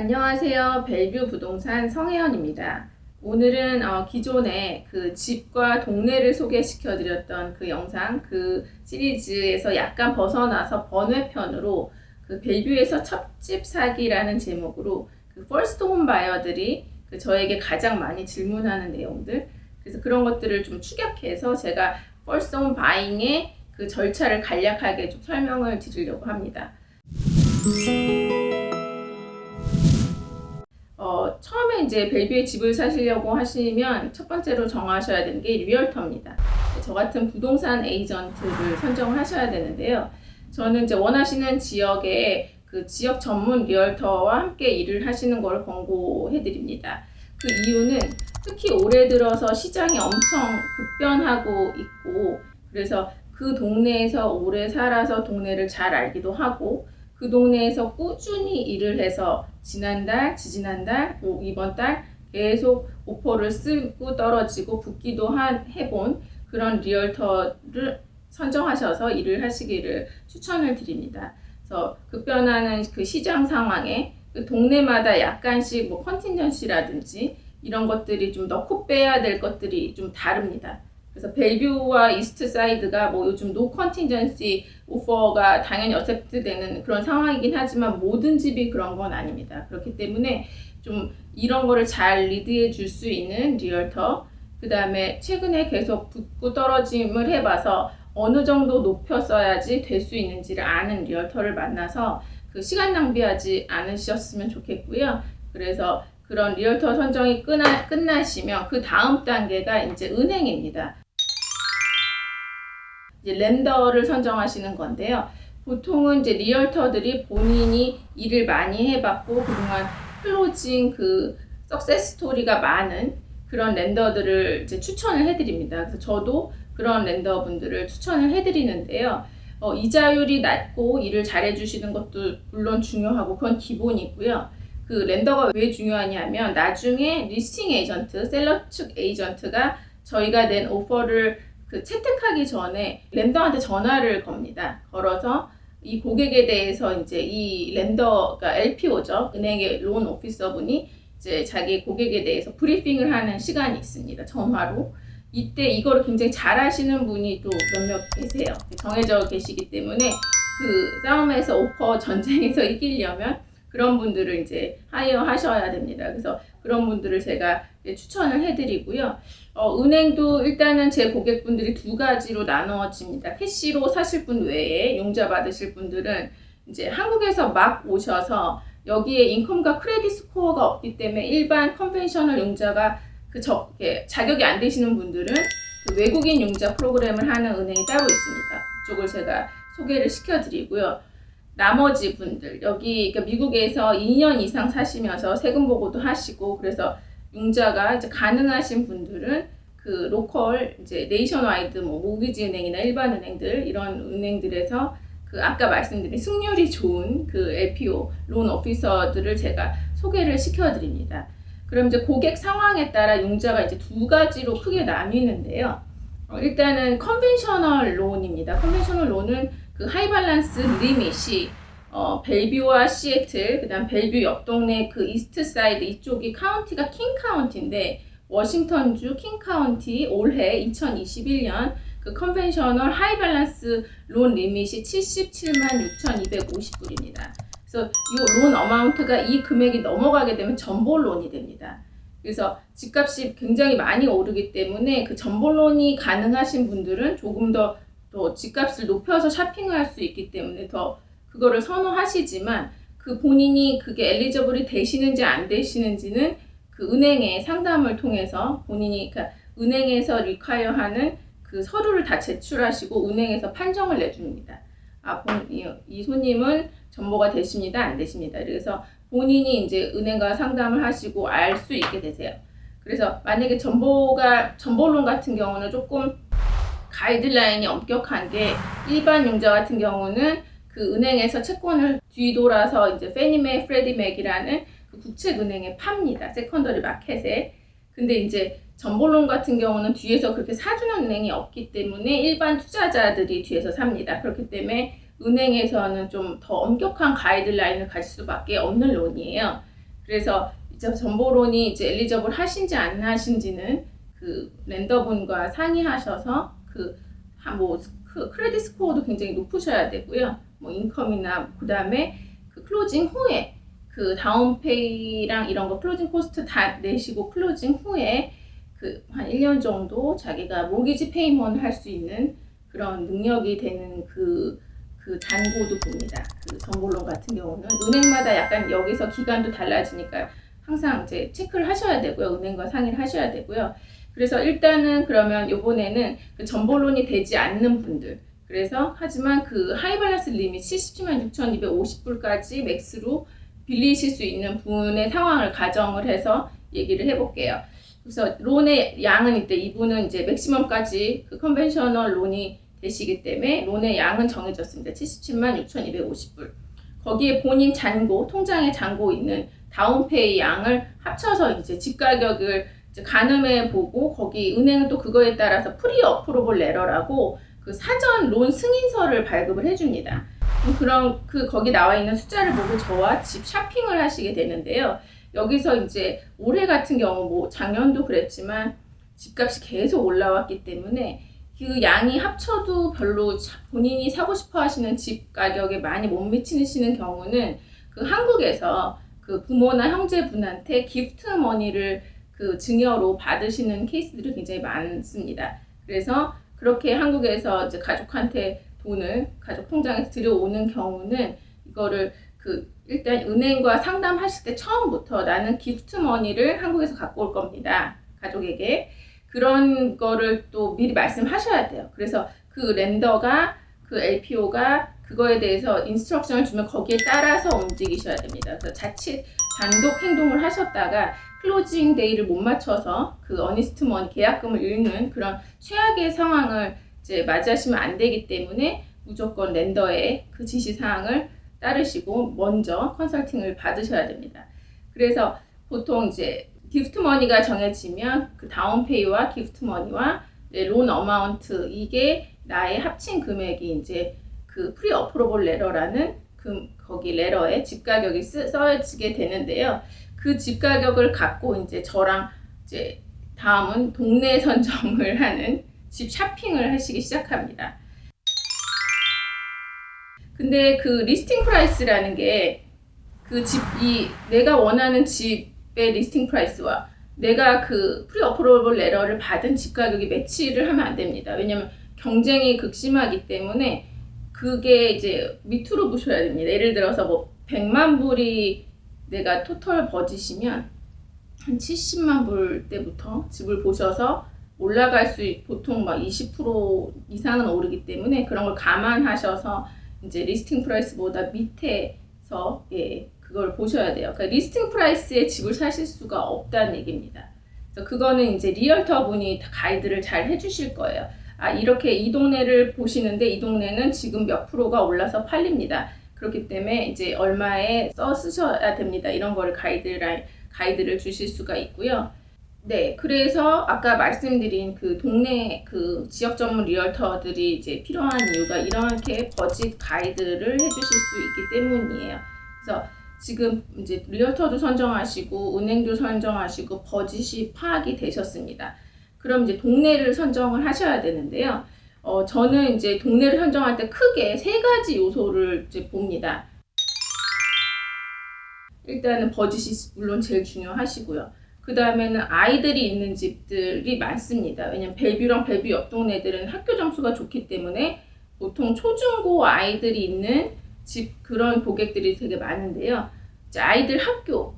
안녕하세요. 벨뷰 부동산 성혜연입니다. 오늘은 어, 기존에 그 집과 동네를 소개시켜 드렸던 그 영상, 그 시리즈에서 약간 벗어나서 번외편으로 그 벨뷰에서 첫집 사기라는 제목으로 그 퍼스트 홈 바이어들이 그 저에게 가장 많이 질문하는 내용들, 그래서 그런 것들을 좀 추격해서 제가 퍼스트 홈 바잉의 그 절차를 간략하게 좀 설명을 드리려고 합니다. 이제 벨뷰에 집을 사시려고 하시면 첫 번째로 정하셔야 되는 게 리얼터입니다. 저 같은 부동산 에이전트를 선정을 하셔야 되는데요. 저는 이제 원하시는 지역에 그 지역 전문 리얼터와 함께 일을 하시는 걸 권고해 드립니다. 그 이유는 특히 올해 들어서 시장이 엄청 급변하고 있고 그래서 그 동네에서 오래 살아서 동네를 잘 알기도 하고 그 동네에서 꾸준히 일을 해서 지난달, 지지난달, 뭐 이번 달 계속 오퍼를 쓰고 떨어지고 붙기도 한 해본 그런 리얼터를 선정하셔서 일을 하시기를 추천을 드립니다. 그래서 급변하는 그 시장 상황에 그 동네마다 약간씩 뭐 컨틴전시라든지 이런 것들이 좀 넣고 빼야 될 것들이 좀 다릅니다. 그래서 벨뷰와 이스트 사이드가 뭐 요즘 노 컨틴전시 오퍼가 당연히 어셉트 되는 그런 상황이긴 하지만 모든 집이 그런 건 아닙니다. 그렇기 때문에 좀 이런 거를 잘 리드해 줄 수 있는 리얼터 그 다음에 최근에 계속 붙고 떨어짐을 해봐서 어느 정도 높였어야지 될 수 있는지를 아는 리얼터를 만나서 그 시간 낭비하지 않으셨으면 좋겠고요. 그래서 그런 리얼터 선정이 끝나, 끝나시면 그 다음 단계가 이제 은행입니다. 이제 렌더를 선정하시는 건데요. 보통은 이제 리얼터들이 본인이 일을 많이 해봤고 그동안 클로징 그 석세스 스토리가 많은 그런 렌더들을 이제 추천을 해드립니다. 그래서 저도 그런 렌더분들을 추천을 해드리는데요. 어, 이자율이 낮고 일을 잘해주시는 것도 물론 중요하고 그건 기본이고요. 그 렌더가 왜 중요하냐면 나중에 리스팅 에이전트, 셀러 측 에이전트가 저희가 낸 오퍼를 그 채택하기 전에 렌더한테 전화를 겁니다. 걸어서 이 고객에 대해서 이제 이 렌더가 LPO죠. 은행의 론 오피서분이 이제 자기 고객에 대해서 브리핑을 하는 시간이 있습니다. 전화로. 이때 이거를 굉장히 잘 하시는 분이 또 몇몇 계세요. 정해져 계시기 때문에 그 싸움에서 오퍼 전쟁에서 이기려면 그런 분들을 이제 하이어 하셔야 됩니다. 그래서 그런 분들을 제가 추천을 해드리고요. 어, 은행도 일단은 제 고객분들이 두 가지로 나누어집니다. 캐시로 사실 분 외에 융자 받으실 분들은 이제 한국에서 막 오셔서 여기에 인컴과 크레딧 스코어가 없기 때문에 일반 컨벤셔널 융자가 그 저, 자격이 안 되시는 분들은 그 외국인 융자 프로그램을 하는 은행이 따로 있습니다. 그쪽을 제가 소개를 시켜드리고요. 나머지 분들 여기 그러니까 미국에서 2년 이상 사시면서 세금 보고도 하시고 그래서 융자가 이제 가능하신 분들은 그 로컬 이제 네이션와이드 뭐 모기지 은행이나 일반 은행들 이런 은행들에서 그 아까 말씀드린 승률이 좋은 그 LPO 론 오피서들을 제가 소개를 시켜드립니다. 그럼 이제 고객 상황에 따라 융자가 이제 두 가지로 크게 나뉘는데요. 어, 일단은 컨벤셔널 론입니다. 컨벤셔널 론은 그 하이발란스 리밋이 어, 벨뷰와 시애틀, 그 다음 벨뷰 옆 동네 그 이스트 사이드 이쪽이 카운티가 킹 카운티인데 워싱턴주 킹 카운티 올해 2021년 그 컨벤셔널 하이발란스 론 리밋이 77만 6,250불입니다. 그래서 이 론 어마운트가 이 금액이 넘어가게 되면 전볼론이 됩니다. 그래서 집값이 굉장히 많이 오르기 때문에 그 전볼론이 가능하신 분들은 조금 더또 집값을 높여서 샤핑을 할 수 있기 때문에 더 그거를 선호하시지만 그 본인이 그게 엘리저블이 되시는지 안 되시는지는 그 은행의 상담을 통해서 본인이 그러니까 은행에서 리콰이어 하는 그 서류를 다 제출하시고 은행에서 판정을 내줍니다. 아, 본, 이, 이 손님은 전보가 되십니다, 안 되십니다. 그래서 본인이 이제 은행과 상담을 하시고 알 수 있게 되세요. 그래서 만약에 전보가 전보론 같은 경우는 조금 가이드라인이 엄격한 게 일반 융자 같은 경우는 그 은행에서 채권을 뒤돌아서 이제 페니맥, 프레디맥이라는 그 국책은행에 팝니다. 세컨더리 마켓에. 근데 이제 전볼론 같은 경우는 뒤에서 그렇게 사주는 은행이 없기 때문에 일반 투자자들이 뒤에서 삽니다. 그렇기 때문에 은행에서는 좀 더 엄격한 가이드라인을 가질 수밖에 없는 론이에요. 그래서 이제 정보론이 이제 엘리저블 하신지 안 하신지는 그 렌더분과 상의하셔서 그뭐 크레딧 스코어도 굉장히 높으셔야 되고요. 뭐 인컴이나 그다음에 그 클로징 후에 그 다운페이랑 이런 거 클로징 코스트 다 내시고 클로징 후에 그 한 1년 정도 자기가 모기지 페이먼 할 수 있는 그런 능력이 되는 그, 그 잔고도 봅니다. 그 정보론 같은 경우는 은행마다 약간 여기서 기간도 달라지니까 항상 이제 체크를 하셔야 되고요. 은행과 상의를 하셔야 되고요. 그래서 일단은 그러면 요번에는 그 전보론이 되지 않는 분들 그래서 하지만 그 하이밸런스 리밋 77만 6,250불까지 맥스로 빌리실 수 있는 분의 상황을 가정을 해서 얘기를 해볼게요. 그래서 론의 양은 이때 이분은 이제 맥시멈까지 그 컨벤셔널 론이 되시기 때문에 론의 양은 정해졌습니다. 77만 6,250불. 거기에 본인 잔고, 통장에 잔고 있는 다운페이 양을 합쳐서 이제 집 가격을 이제 가늠해 보고 거기 은행은 또 그거에 따라서 프리 어프로블 레러라고 그 사전 론 승인서를 발급을 해줍니다. 그럼 그 거기 나와 있는 숫자를 보고 저와 집 쇼핑을 하시게 되는데요. 여기서 이제 올해 같은 경우 뭐 작년도 그랬지만 집값이 계속 올라왔기 때문에 그 양이 합쳐도 별로 본인이 사고 싶어 하시는 집 가격에 많이 못 미치시는 경우는 그 한국에서 그 부모나 형제분한테 기프트 머니를 그 증여로 받으시는 케이스들이 굉장히 많습니다. 그래서 그렇게 한국에서 이제 가족한테 돈을 가족 통장에서 들여오는 경우는 이거를 그 일단 은행과 상담하실 때 처음부터 나는 기프트 머니를 한국에서 갖고 올 겁니다. 가족에게. 그런 거를 또 미리 말씀하셔야 돼요. 그래서 그 렌더가 그 LPO가 그거에 대해서 인스트럭션을 주면 거기에 따라서 움직이셔야 됩니다. 그래서 자칫 단독 행동을 하셨다가 클로징 데이를 못 맞춰서 그 어니스트 머니 계약금을 잃는 그런 최악의 상황을 이제 맞이하시면 안 되기 때문에 무조건 렌더의 그 지시 사항을 따르시고 먼저 컨설팅을 받으셔야 됩니다. 그래서 보통 이제 기프트 머니가 정해지면 그 다운 페이와 기프트 머니와 론 어마운트 이게 나의 합친 금액이 이제 그 프리 어프로볼 레러라는 그 거기 레러에 집 가격이 쓰, 써지게 되는데요. 그 집 가격을 갖고 이제 저랑 이제 다음은 동네 선점을 하는 집 쇼핑을 하시기 시작합니다. 근데 그 리스팅 프라이스라는 게 그 집 이 내가 원하는 집의 리스팅 프라이스와 내가 그 프리 어프로벌 레러를 받은 집 가격이 매치를 하면 안 됩니다. 왜냐면 경쟁이 극심하기 때문에 그게 이제 밑으로 보셔야 됩니다. 예를 들어서 뭐 100만 불이 내가 토털 버짓이면 한 70만 불 때부터 집을 보셔서 올라갈 수 있, 보통 막 20% 이상은 오르기 때문에 그런 걸 감안하셔서 이제 리스팅 프라이스보다 밑에서 예 그걸 보셔야 돼요. 그러니까 리스팅 프라이스에 집을 사실 수가 없다는 얘기입니다. 그래서 그거는 이제 리얼터 분이 다 가이드를 잘 해주실 거예요. 아 이렇게 이 동네를 보시는데 이 동네는 지금 몇 프로가 올라서 팔립니다. 그렇기 때문에 이제 얼마에 써 쓰셔야 됩니다. 이런 거를 가이드라인 가이드를 주실 수가 있고요. 네, 그래서 아까 말씀드린 그 동네 그 지역 전문 리얼터들이 이제 필요한 이유가 이렇게 버짓 가이드를 해주실 수 있기 때문이에요. 그래서 지금 이제 리얼터도 선정하시고 은행도 선정하시고 버짓이 파악이 되셨습니다. 그럼 이제 동네를 선정을 하셔야 되는데요. 어, 저는 이제 동네를 선정할 때 크게 세 가지 요소를 이제 봅니다. 일단은 버짓이 물론 제일 중요하시고요. 그 다음에는 아이들이 있는 집들이 많습니다. 왜냐면 벨뷰랑 벨뷰 옆 동네들은 학교 점수가 좋기 때문에 보통 초중고 아이들이 있는 집 그런 고객들이 되게 많은데요. 아이들 학교,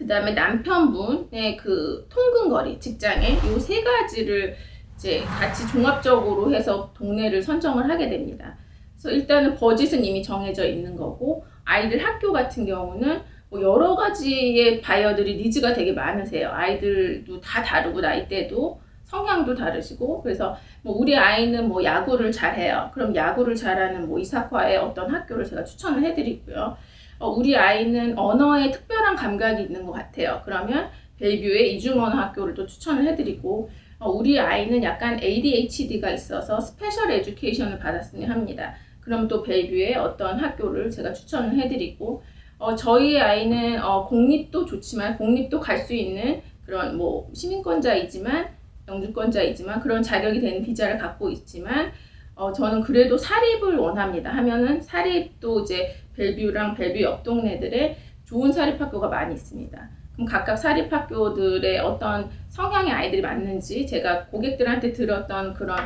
그 다음에 남편분의 그 통근거리, 직장에 이세 가지를 이제 같이 종합적으로 해서 동네를 선정을 하게 됩니다. 그래서 일단은 버짓은 이미 정해져 있는 거고 아이들 학교 같은 경우는 뭐 여러 가지의 바이어들이 니즈가 되게 많으세요. 아이들도 다 다르고 나이대도 성향도 다르시고 그래서 뭐 우리 아이는 뭐 야구를 잘해요. 그럼 야구를 잘하는 뭐 이사과의 어떤 학교를 제가 추천을 해드리고요. 어, 우리 아이는 언어에 특별한 감각이 있는 것 같아요. 그러면 벨뷰의 이중언어 학교를 또 추천을 해드리고 어, 우리 아이는 약간 ADHD가 있어서 스페셜 에듀케이션을 받았으면 합니다. 그럼 또 벨뷰의 어떤 학교를 제가 추천을 해드리고 어, 저희 아이는 어, 공립도 좋지만 공립도 갈 수 있는 그런 뭐 시민권자이지만 영주권자이지만 그런 자격이 되는 비자를 갖고 있지만 어, 저는 그래도 사립을 원합니다. 하면은 사립도 이제 벨뷰랑 벨뷰 옆 동네들에 좋은 사립학교가 많이 있습니다. 그럼 각각 사립학교들의 어떤 성향의 아이들이 맞는지 제가 고객들한테 들었던 그런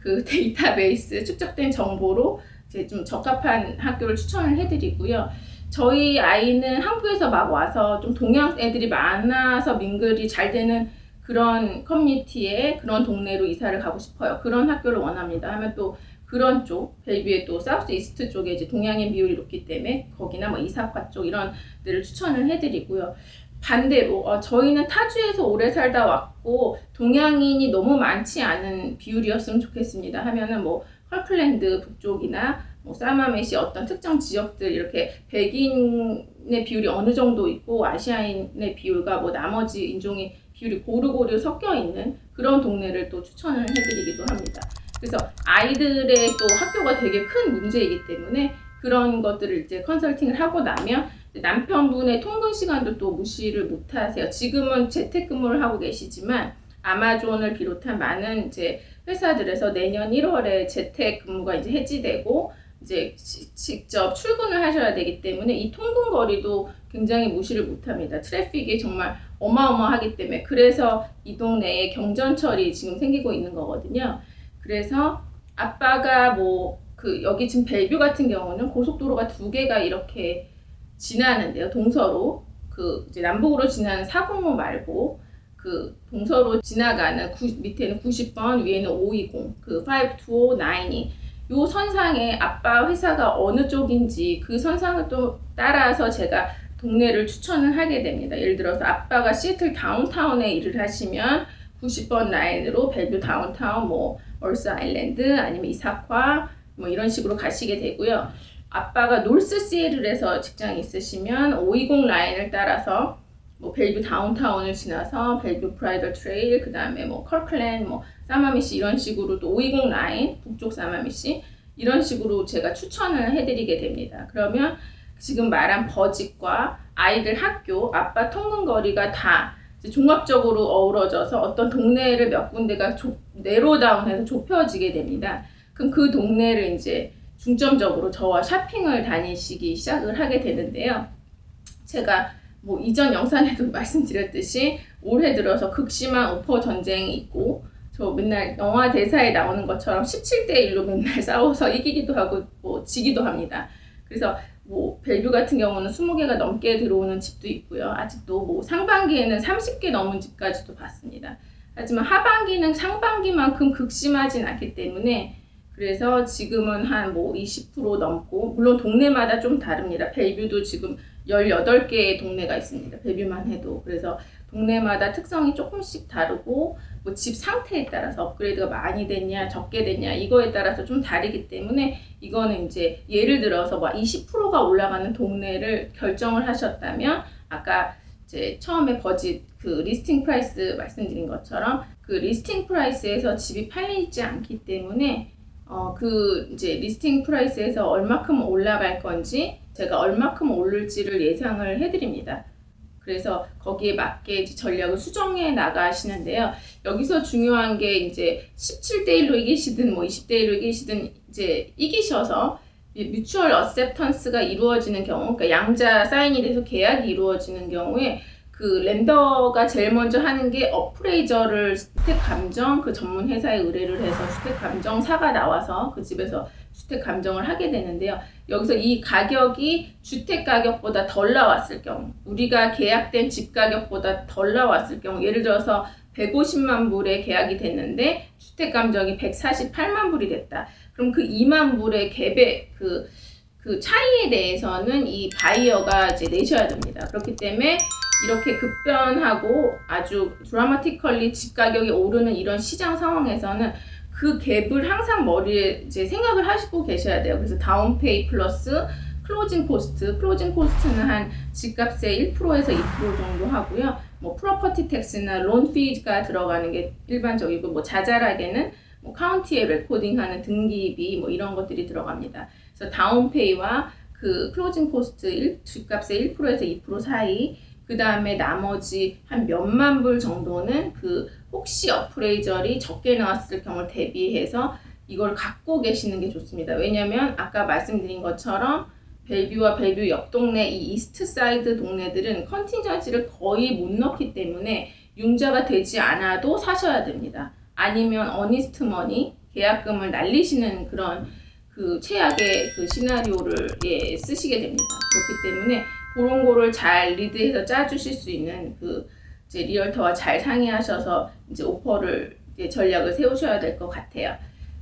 그 데이터베이스 축적된 정보로 이제 좀 적합한 학교를 추천을 해드리고요. 저희 아이는 한국에서 막 와서 좀 동양 애들이 많아서 민글이 잘 되는 그런 커뮤니티에 그런 동네로 이사를 가고 싶어요. 그런 학교를 원합니다. 하면 또 그런 쪽, 벨뷰의 또 사우스 이스트 쪽에 이제 동양인 비율이 높기 때문에 거기나 뭐 이사과 쪽 이런 데를 추천을 해드리고요. 반대로 어, 저희는 타주에서 오래 살다 왔고 동양인이 너무 많지 않은 비율이었으면 좋겠습니다. 하면은 뭐 컬클랜드 북쪽이나 뭐 사마메시 어떤 특정 지역들 이렇게 백인의 비율이 어느 정도 있고 아시아인의 비율과 뭐 나머지 인종의 비율이 고루고루 섞여 있는 그런 동네를 또 추천을 해드리기도 합니다. 그래서 아이들의 또 학교가 되게 큰 문제이기 때문에 그런 것들을 이제 컨설팅을 하고 나면 남편분의 통근 시간도 또 무시를 못 하세요. 지금은 재택근무를 하고 계시지만 아마존을 비롯한 많은 이제 회사들에서 내년 1월에 재택근무가 이제 해지되고 이제 시- 직접 출근을 하셔야 되기 때문에 이 통근 거리도 굉장히 무시를 못 합니다. 트래픽이 정말 어마어마하기 때문에 그래서 이 동네에 경전철이 지금 생기고 있는 거거든요. 그래서 아빠가 뭐 그 여기 지금 벨뷰 같은 경우는 고속도로가 두 개가 이렇게 지나는데요. 동서로 그 이제 남북으로 지나는 405 말고 그 동서로 지나가는 구, 밑에는 90번 위에는 520 그 5209이 요 선상에 아빠 회사가 어느 쪽인지 그 선상을 또 따라서 제가 동네를 추천을 하게 됩니다. 예를 들어서 아빠가 시애틀 다운타운에 일을 하시면 90번 라인으로 벨뷰 다운타운 뭐 얼스 아일랜드 아니면 이사카 뭐 이런 식으로 가시게 되고요. 아빠가 노스 시애틀에서 직장이 있으시면 520 라인을 따라서 뭐 벨뷰 다운타운을 지나서 벨뷰 프라이더 트레일 그다음에 뭐 컬클랜 뭐 사마미시 이런 식으로 또 520 라인 북쪽 사마미시 이런 식으로 제가 추천을 해드리게 됩니다. 그러면 지금 말한 버짓과 아이들 학교 아빠 통근 거리가 다 종합적으로 어우러져서 어떤 동네를 몇 군데가 좁, 내로다운해서 좁혀지게 됩니다. 그럼 그 동네를 이제 중점적으로 저와 쇼핑을 다니시기 시작을 하게 되는데요. 제가 뭐 이전 영상에도 말씀드렸듯이 올해 들어서 극심한 오퍼 전쟁이 있고 저 맨날 영화 대사에 나오는 것처럼 17대 1로 맨날 싸워서 이기기도 하고 뭐 지기도 합니다. 그래서 뭐 벨뷰 같은 경우는 20개가 넘게 들어오는 집도 있고요. 아직도 뭐 상반기에는 30개 넘은 집까지도 봤습니다. 하지만 하반기는 상반기만큼 극심하진 않기 때문에 그래서 지금은 한 뭐 20% 넘고 물론 동네마다 좀 다릅니다. 벨뷰도 지금 18개의 동네가 있습니다. 벨뷰만 해도 그래서 동네마다 특성이 조금씩 다르고 뭐 집 상태에 따라서 업그레이드가 많이 됐냐 적게 됐냐 이거에 따라서 좀 다르기 때문에 이거는 이제 예를 들어서 뭐 20%가 올라가는 동네를 결정을 하셨다면 아까 이제 처음에 버짓 그 리스팅 프라이스 말씀드린 것처럼 그 리스팅 프라이스에서 집이 팔리지 않기 때문에 어 그 이제 리스팅 프라이스에서 얼마큼 올라갈 건지 제가 얼마큼 오를지를 예상을 해드립니다. 그래서 거기에 맞게 전략을 수정해 나가시는데요. 여기서 중요한 게 이제 17대 1로 이기시든 뭐 20대 1로 이기시든 이제 이기셔서 이 뮤추얼 어셉턴스가 이루어지는 경우, 그러니까 양자 사인이 돼서 계약이 이루어지는 경우에 그 렌더가 제일 먼저 하는 게 어프레이저를 주택 감정 그 전문 회사에 의뢰를 해서 주택 감정사가 나와서 그 집에서 주택 감정을 하게 되는데요. 여기서 이 가격이 주택 가격보다 덜 나왔을 경우, 우리가 계약된 집 가격보다 덜 나왔을 경우, 예를 들어서 150만 불에 계약이 됐는데 주택 감정이 148만 불이 됐다. 그럼 그 2만 불의 갭의 그, 그 차이에 대해서는 이 바이어가 이제 내셔야 됩니다. 그렇기 때문에 이렇게 급변하고 아주 드라마티컬리 집 가격이 오르는 이런 시장 상황에서는 그 갭을 항상 머리에 이제 생각을 하시고 계셔야 돼요. 그래서 다운페이 플러스 클로징 코스트, 클로징 코스트는 한 집값의 1%에서 2% 정도 하고요. 뭐 프로퍼티 텍스나 론 피가 들어가는 게 일반적이고 뭐 자잘하게는 뭐 카운티에 레코딩하는 등기비 뭐 이런 것들이 들어갑니다. 그래서 다운페이와 그그 클로징 코스트 1, 집값의 1%에서 2% 사이 그 다음에 나머지 한 몇만 불 정도는 그 혹시 어프레이저리 적게 나왔을 경우를 대비해서 이걸 갖고 계시는 게 좋습니다. 왜냐면 아까 말씀드린 것처럼 벨뷰와 벨뷰 옆 동네 이 이스트 사이드 동네들은 컨틴전시를 거의 못 넣기 때문에 융자가 되지 않아도 사셔야 됩니다. 아니면 어니스트 머니 계약금을 날리시는 그런 그 최악의 그 시나리오를 예, 쓰시게 됩니다. 그렇기 때문에 그런 거를 잘 리드해서 짜주실 수 있는 그 이제 리얼터와 잘 상의하셔서 이제 오퍼를 이제 전략을 세우셔야 될 것 같아요.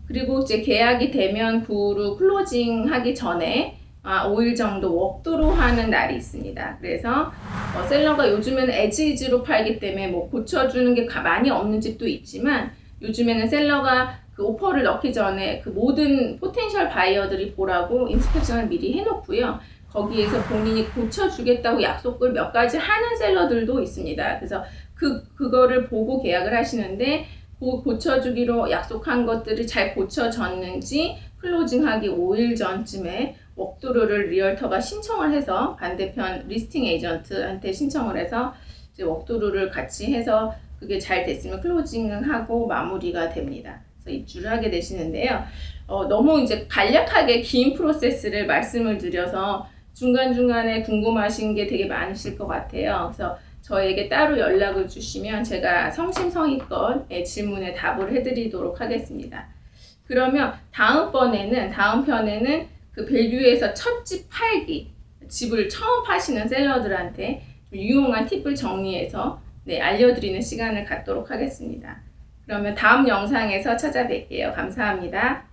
그리고 이제 계약이 되면 구루 클로징 하기 전에 아, 5일 정도 웍도로 하는 날이 있습니다. 그래서 어, 셀러가 요즘에는 에지이지로 팔기 때문에 뭐 고쳐주는 게 가- 많이 없는 집도 있지만 요즘에는 셀러가 그 오퍼를 넣기 전에 그 모든 포텐셜 바이어들이 보라고 인스펙션을 미리 해놓고요. 거기에서 본인이 고쳐주겠다고 약속을 몇 가지 하는 셀러들도 있습니다. 그래서 그, 그거를 보고 계약을 하시는데 그 고쳐주기로 약속한 것들이 잘 고쳐졌는지 클로징하기 5일 전쯤에 웍도르를 리얼터가 신청을 해서 반대편 리스팅 에이전트한테 신청을 해서 이제 웍도르를 같이 해서 그게 잘 됐으면 클로징을 하고 마무리가 됩니다. 그래서 입주를 하게 되시는데요. 어, 너무 이제 간략하게 긴 프로세스를 말씀을 드려서 중간중간에 궁금하신 게 되게 많으실 것 같아요. 그래서 저에게 따로 연락을 주시면 제가 성심성의껏 예, 질문에 답을 해드리도록 하겠습니다. 그러면 다음번에는 다음 편에는 그 벨뷰에서 첫 집 팔기 집을 처음 파시는 셀러들한테 좀 유용한 팁을 정리해서 네, 알려드리는 시간을 갖도록 하겠습니다. 그러면 다음 영상에서 찾아뵐게요. 감사합니다.